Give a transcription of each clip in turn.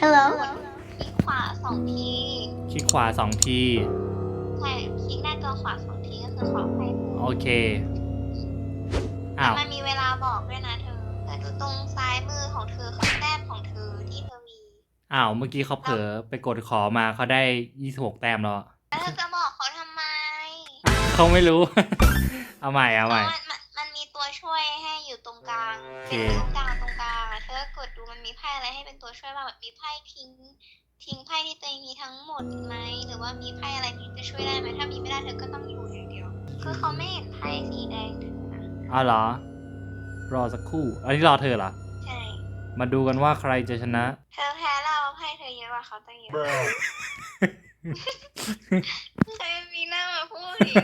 Hello คลิกขวาสองที คลิกขวาสองที ใช่ คลิกหน้าจอขวาสองทีก็คือขอให้โอเค อ้าว มันมีเวลาบอกด้วยนะเธอเธอดูตรงซ้ายมือของเธอของแต้มของเธอที่เธอมี อ้าว เมื่อกี้เขาเผลอไปกดขอมาเขาได้ยี่สิบหกแต้มแล้ว แล้วเธอจะบอกเขาทำไมเขาไม่รู้ เอาใหม่ เอาใหม่ มันมันมันมีตัวช่วยให้อยู่ตรงกลางโอเคเป็นตรงกลาง มีไพ่ทิ้ง ทิ้งไพ่ที่ตัวเองมีทั้งหมดไหมหรือว่ามีไพ่อะไรที่จะช่วยได้ไหมถ้ามีไม่ได้เธอก็ต้องอยู่อย่างเดียวคือเขาไม่เห็นไพ่สีแดงเธอนะเอาเหรอ รอสักครู่ อันนี้รอเธอเหรอ ใช่ มาดูกันว่าใครจะชนะ เธอแพ้เราไพ่เธอเยอะกว่าเขาตั้งเยอะเธอมีหน้ามาพูดอีก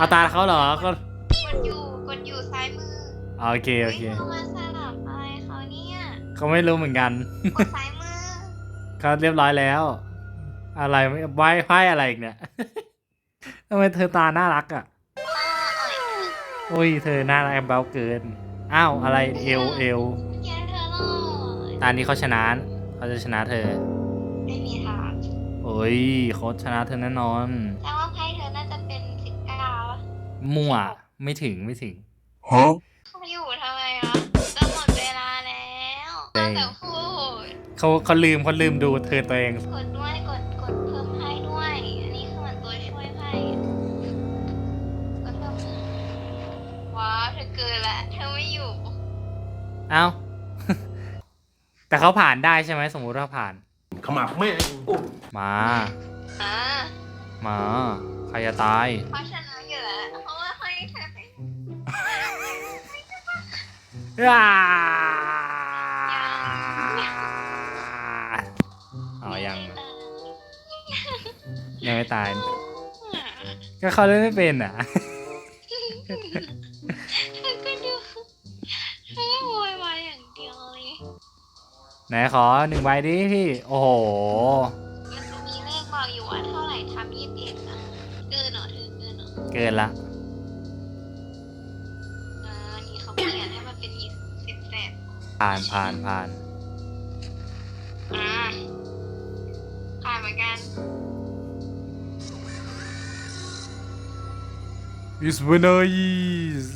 เอาตาเขาเหรอก็กดอยู่กดอยู่ซ้ายมือโอเคโอเคฮ้ยธมาสลับอะไรเขาเนี่ยเขาไม่รู้เหมือนกันกดซ้ายมือเขาเรียบร้อยแล้ว อะไรไม่ไว้ไพ่อะไรอีกเนี่ยทำไมเธอตาน่ารักอะพ่ออ่อยโอ้ยเธอน่ารักเบาเกินอ้าวอะไรเอวเอวแกเธอหล่อตานี้เขาชนะเขาจะชนะเธอไม่มีทางโอ้ยเขาชนะเธอแน่นอน แต่ว่า มั่วไม่ถึงไม่ถึง Huh? เขาอยู่ทำไมอะจะหมดเวลาแล้วเด้งแต่พูดเขาเขาลืมเขาลืมดูเธอตัวเอง กดด้วยกดกดเพิ่มไพ่ด้วย อันนี้คือเหมือนตัวช่วยไพ่กดเพิ่มว้าวเธอเกินละเธอไม่อยู่ เอ้า แต่เขาผ่านได้ใช่ไหมสมมุติว่าผ่าน ขมับแม่งอุ๊ยมา อ่ามา ใครจะตาย เพราะชนะ อ้าอ๋อยังยังไม่ตาย ก็เขาเล่นไม่เป็นอะเธอก็ดูเธอโวยวายอย่างเดียวเลย ไหนขอหนึ่งใบดิพี่ โอ้โห มันจะมีเลขบอกอยู่ว่าเท่าไหร่ทับยี่สิบเอ็ดอะเกินเหรอเธอเกินเหรอ เกินละ ผ่านผ่านผ่านอ่าผ่านเหมือนกัน It's w i n n e r is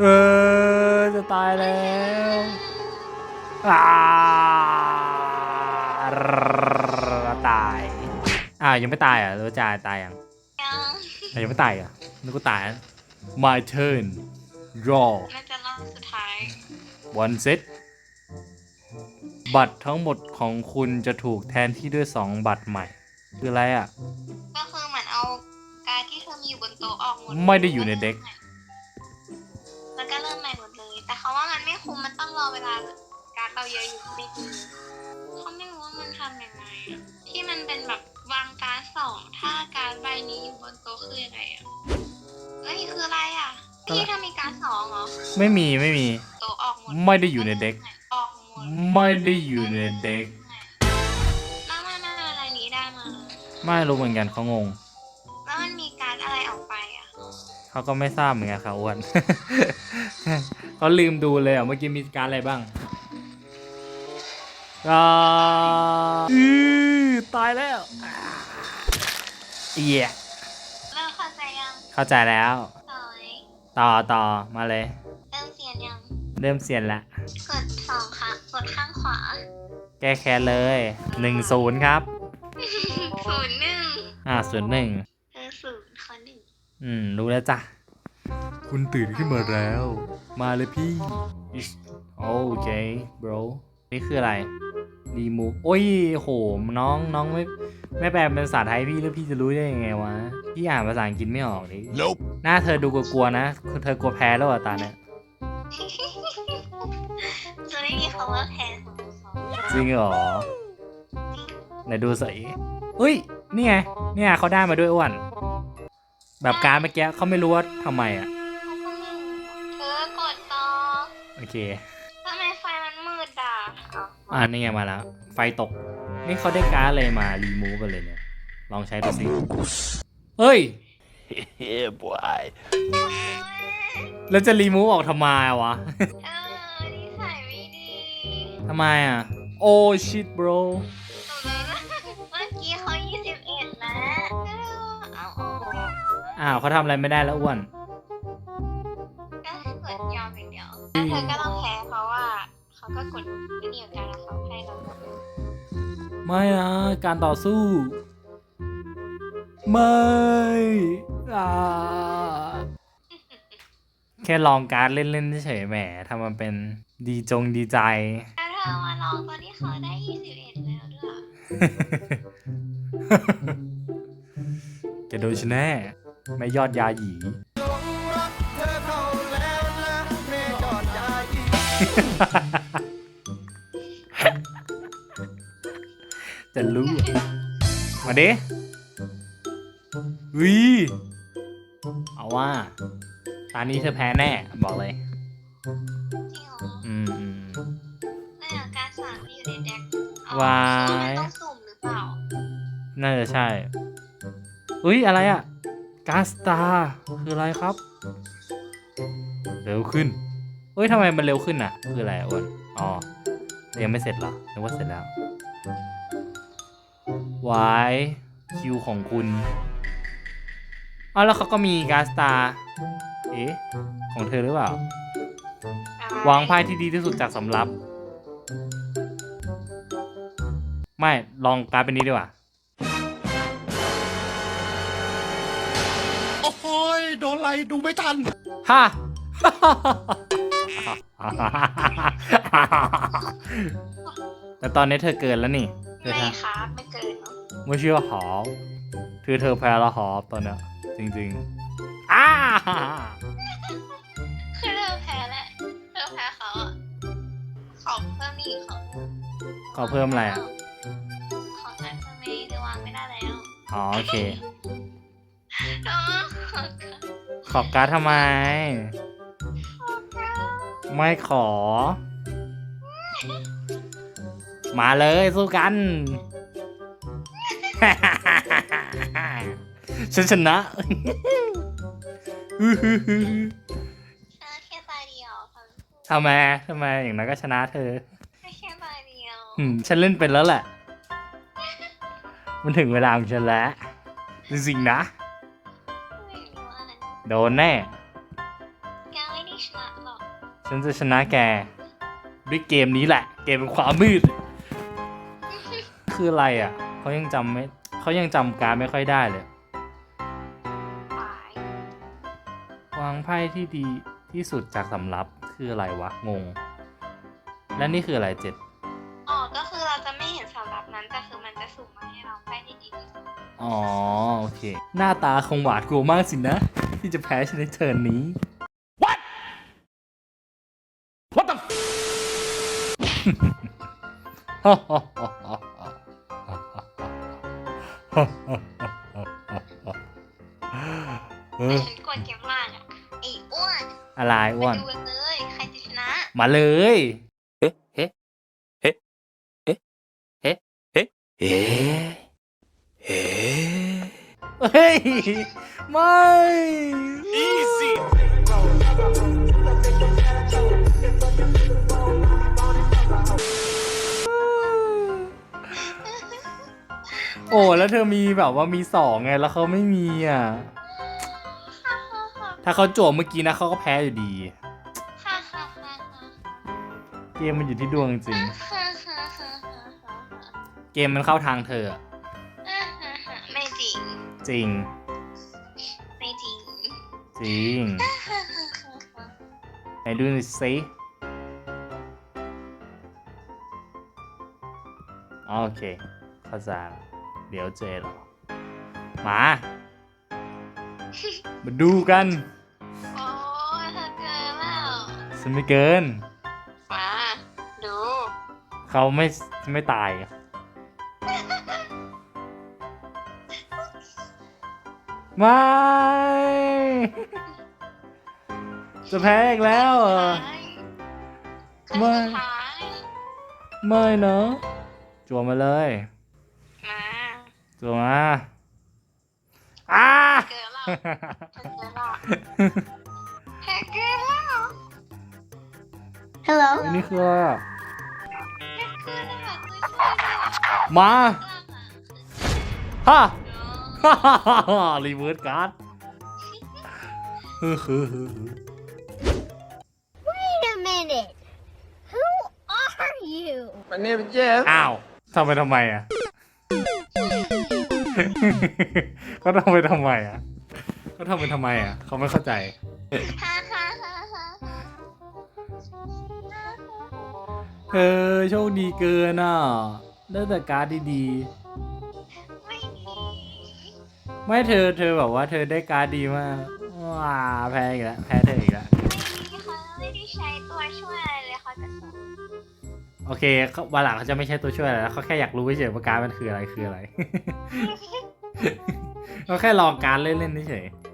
เออจะตายแล้วอ่าตายอ่ายังไม่ตายอะหรือว่าจะตายยังยังอะยังไม่ตายอะนึกว่าตายนะ My turn draw น่าจะรอบสุดท้าย one set บัตรทั้งหมดของคุณจะถูกแทนที่ด้วย 2 บัตรใหม่ คืออะไรอะ ก็คือเหมือนเอาการดที่เธอมีอยู่บนโต๊ะออกหมดไม่ได้อยู่ในเด็กแล้วก็เริ่มใหม่หมดเลย แต่เขาว่ามันไม่คุ้มมันต้องรอเวลาการดเราเยอะอยู่ไม่ดีเขาไม่รู้ว่ามันทำยังไงอะที่มันเป็นแบบวางการดสองถ้าการดใบนี้อยู่บนโต๊ะคือยังไงอะเอ้ยคืออะไรอะ ที่ถ้ามีการดสองเหรอไม่มีไม่มี โต๊ะออกหมดไม่ได้อยู่ในเด็ก ออกหมดไม่ได้อยู่ในเด็ก แล้วมันอะไรนี้ได้มาไม่รู้เหมือนกันเขางง แล้วมันมีการดอะไรออกไปอะเขาก็ไม่ทราบเหมือนกันค่ะอ้วน เขาลืมดูเลยอะเมื่อกี้มีการอะไรบ้างอ่าอือตายแล้วเอียเริ่มเข้าใจยัง เข้าใจแล้ว ต่อยต่อต่อมาเลย เริ่มเสียนยัง เริ่มเสียนละ กดสองค่ะ กดข้างขวาแก้แค้นเลยหนึ่งศูนย์ครับ ศูนย์หนึ่งอ่าศูนย์หนึ่งเออศูนย์ข้อหนึ่งอืม รู้แล้วจ้ะ คุณตื่นขึ้นมาแล้ว มาเลยพี่ โอเค bro นี่คืออะไร รีมูโอ้ยโห น้องน้องไม่ ไม่แปลเป็นภาษาไทยพี่แล้วพี่จะรู้ได้ยังไงวะ พี่อ่านภาษาอังกฤษไม่ออกดิ Nope. หน้าเธอดูกลัวๆนะ เธอกลัวแพ้แล้วเหรอะตาเนี่ย จะไม่มีคำว่าแพ้ของเขาจริงเหรอไหนดูสิเฮ้ย นี่ไง เนี่ยเขาได้มาด้วยอ้วน แบบการดเมื่อกี้เขาไม่รู้ว่าทำไมอะ เขาก็ไม่รู้เธอกดต่อโอเค ทำไมไฟมันมืดอะเอาอ่านี่ไงมาแล้ว ไฟตก นี่เขาได้การ์ดอะไรมารีมูฟไปเลยเนี่ย ลองใช้ดูสิ เฮ้ย yeah, boy. แล้วจะรีมูฟออกทำไมวะ เออนิสัยไม่ดีทำไมอะ โอ้ชิต bro เมื่อกี้เขา21นะเอาออกอ้าวเขาทำอะไรไม่ได้แล้วอ้วน ก็กดยอมอย่างเดียวแล้วเธอก็ต้องแพ้เพราะว่าเขาก็กดอันนี้เหมือนกันแล้วเขาให้เรา ไม่นะ การต่อสู้ ไม่อ่าแค่ลองการ์ดเล่นๆเฉยๆแหมทำมาเป็นดีจงดีใจ แล้วเธอมาลองตอนที่เขาได้21แล้วด้วย จะโดนชนแน่ไม่ยอดยาหยี จะรู้ มาดิวิเอาว่า ตอนนี้เธอแพ้แน่ บอกเลยจริงเหรออืมอืมไม่อยากการสารที่อยู่ในแด็กวายมันต้องสุ่มหรือเปล่า น่าจะใช่ อุ้ยอะไรอะกาสตาคืออะไรครับ เร็วขึ้นเฮ้ยทำไมมันเร็วขึ้นอะ คืออะไรอะอ้วนอ๋อ ยังไม่เสร็จเหรอนึกว่าเสร็จแล้ว วายคิวของคุณอ๋อแล้วเขาก็มีกาสตาเอ๊ะ ของเธอหรือเปล่า วางไพ่ที่ดีที่สุดจากสำรับ ไม่ลองการดเป็นนี้ดีกว่า โอ้โหยโดนอะไรดูไม่ทัน ฮ่า แต่ตอนนี้เธอเกินแล้วนี่เธอไม่ทครับ ไม่เกินเนาะำ ไม่เชื่อหอมคือเธอแพ้และหอมตอนเนี้ยจริงๆอ้าคือเธอแพ้แหละเธอแพ้เขาอะของเพิ่มอีกของขอเพิ่มอะไรอะของฉันเพิ่มไม่ได้วางไม่ได้แล้วอ๋อโอเคเนาะขอการดทำไม ไม่ขอ มาเลยสู้กัน ฉันชนะอื้อหือหือชนะแค่ตายเดียวค่ะทำไมทำไมอย่างนั้นก็ชนะเธอ แค่ตายเดียวอืม ฉันเล่นเป็นแล้วแหละ มันถึงเวลาของฉันแล้ว จริงๆนะ ไม่รู้อันนั้นโดนแน่ แกไม่ได้ชนะหรอกฉันจะชนะแก ด้วยเกมนี้แหละ เกมเป็นความมืด คืออะไรอะ เขายังจำไม่เขายังจำการดไม่ค่อยได้เลยตายวางไพ่ที่ดีที่สุดจากสำรับคืออะไรวะ งง และนี่คืออะไรเจ็ดอ๋อ ก็คือเราจะไม่เห็นสำหรับนั้นแต่คือมันจะสุ่มมาให้เราไปดีที่สุดอ๋อ โอเค หน้าตาคงหวาดกลัวมากสินะ ที่จะแพ้ฉันในเทิร์นนี้ What the f- เอ แต่อฉันกดเก็บมากอะไอ้อ้วนอะไรอ้วน มาดูกันเลย ใครจะชนะ มาเลยเอ๊ะเอ๊ะเอ๊ะเอ๊ะเอ๊ะเอ๊ะเอ๊ะเอ๊ะเฮ้ย ไม่ Easy โอ้แล้วเธอมีแบบว่ามีสองไงแล้วเขาไม่มีอะ ถ้าเขาโจมเมื่อกี้นะเขาก็แพ้อยู่ดีฮ่าฮ่าฮ่าฮ่าเกมมันอยู่ที่ดวงจริงฮ่าฮ่าฮ่าฮ่าฮ่าเกมมันเข้าทางเธออะฮ่าฮ่าฮ่าไม่จริง จริง ไม่จริง จริงฮ่าฮ่าฮ่าฮ่าไหนดูหน่อยสิโอเค เข้าใจละ เดี๋ยวเจอหรอมา มาดูกัน โอ้ยเธอเกินแล้วฉันไม่เกิน มาดูเขาไม่ไม่ตาย ไม่ จะแพ้อีกแล้วเหรอ ไม่ ไม่สุดท้ายไม่เนอะจัวมาเลย มาจัวมาอ้าเกินละเธอเกินแล้ว Hello? อันนี้คืออะไรอะเธอเกินแล้วช่วยช่วยด้วยมาล่างอะฮ่าเนาะฮ่าฮ่าฮ่ารีเวิร์สการ์ดฮึฮึฮึฮึ Wait a minute. Who are you? My name is Jeff. อ้าวทำไปทำไมอะ ก็ทำไปทำไมอะก็ทำไปทำไมอะเขาไม่เข้าใจฮ่าฮ่าฮ่าฮ่าเธอโชคดีเกินอะได้แต่การ์ดดีไม่มีๆ ไม่เธอเธอแบบว่าเธอได้การ์ดดีมากว้าแพ้อีกแล้วแพ้เธออีกแล้วไม่มีเขาไม่ได้ใช้ตัวช่วย โอเคเขาวันหลังเขาจะไม่ใช่ตัวช่วยอะไรแล้วเขาแค่อยากรู้เฉยว่าการดมันคืออะไรคืออะไร เขาแค่ลองการดเล่นๆเฉยๆ